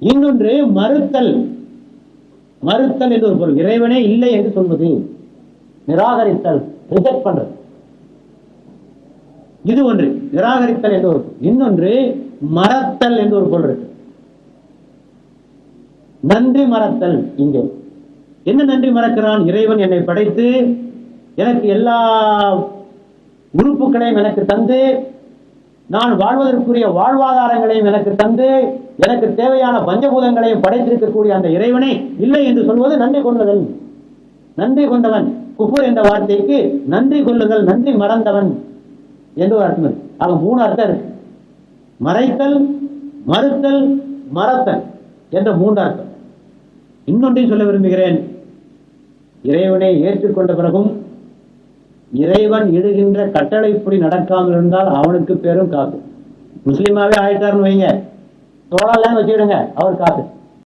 இன்னொன்று மறுத்தல். மறுத்தல் என்று ஒரு பொருள். இறைவனே இல்லை என்று சொல்வது. நிராகரித்தல். ரிஜெக்ட் பண்றது. இது ஒன்று. நிராகரித்தல் என்று ஒரு பொருள். இன்னொன்று மறத்தல் என்று ஒரு பொருள் இருக்கு. நன்றி மறத்தல் இங்கே. என்ன நன்றி மறக்கிறான்? இறைவன் என்னை படைத்து எனக்கு எல்லா உறுப்புகளையும் எனக்கு தந்து நான் வாழ்வதற்குரிய வாழ்வாதாரங்களையும் எனக்கு தந்து எனக்கு தேவையான பஞ்சபூதங்களையும் படைத்திருக்கக்கூடிய அந்த இறைவனை இல்லை என்று சொல்வது நன்றி கொள்ளுதல். நன்றி கொண்டவன். குஃபுர் என்ற வார்த்தைக்கு நன்றி கொள்ளுதல் நன்றி மறந்தவன் என்று ஒரு அர்த்தம் இருக்கு. ஆக மூணு அர்த்தம் இருக்கு. மறைத்தல் மறுத்தல் மறத்தல் என்ற மூன்று அர்த்தம். இன்னொன்றையும் சொல்ல விரும்புகிறேன். இறைவனை ஏற்றுக்கொண்ட பிறகும் இறைவன் இடுகின்ற கட்டளைப்படி நடக்காமல் இருந்தால் அவனுக்கு பேரும் காக்கும். முஸ்லீமாவே ஆயிட்டாருன்னு வைங்க. தோழலாம் வச்சுக்கிடுங்க. அவர் காசு